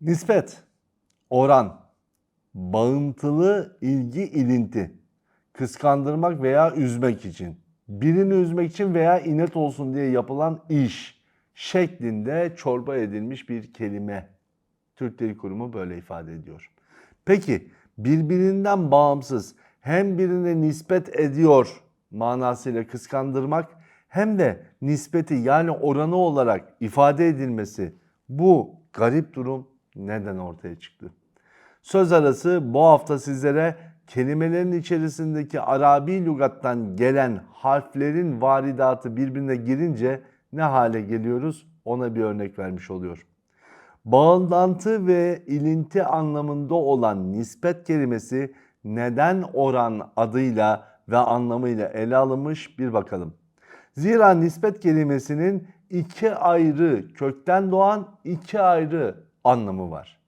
Nispet, oran, bağıntılı ilgi ilinti, kıskandırmak veya üzmek için, birini üzmek için veya inet olsun diye yapılan iş şeklinde çorba edilmiş bir kelime. Türk Dil Kurumu böyle ifade ediyor. Peki birbirinden bağımsız hem birine nispet ediyor manasıyla kıskandırmak hem de nispeti yani oranı olarak ifade edilmesi bu garip durum neden ortaya çıktı? Söz arası bu hafta sizlere kelimelerin içerisindeki Arabi lügattan gelen harflerin varidatı birbirine girince ne hale geliyoruz ona bir örnek vermiş oluyor. Bağlantı ve ilinti anlamında olan nispet kelimesi neden oran adıyla ve anlamıyla ele alınmış bir bakalım. Zira nispet kelimesinin iki ayrı kökten doğan iki ayrı anlamı var.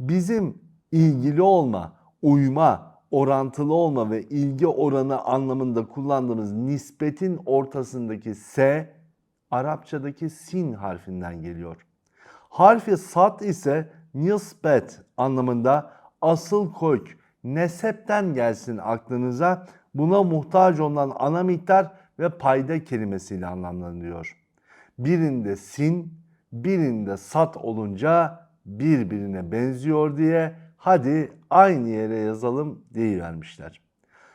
Bizim ilgili olma, uyma, orantılı olma ve ilgi oranı anlamında kullandığımız nispetin ortasındaki S Arapçadaki sin harfinden geliyor. Harfi sat ise nisbet anlamında asıl kök, nesepten gelsin aklınıza. Buna muhtaç olan ana miktar ve payda kelimesiyle anlamlanıyor. Birinde sin, birinde sat olunca birbirine benziyor diye hadi aynı yere yazalım deyivermişler.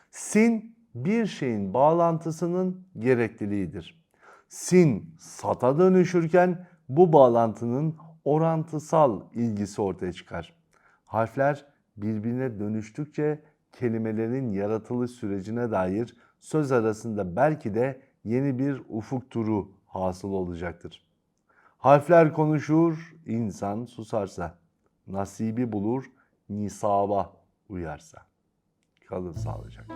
Sin bir şeyin bağlantısının gerekliliğidir. Sin sata dönüşürken bu bağlantının orantısal ilgisi ortaya çıkar. Harfler birbirine dönüştükçe kelimelerin yaratılış sürecine dair söz arasında belki de yeni bir ufuk turu hasıl olacaktır. Harfler konuşur, insan susarsa. Nasibi bulur, nisaba uyarsa. Kalın sağlıcakla.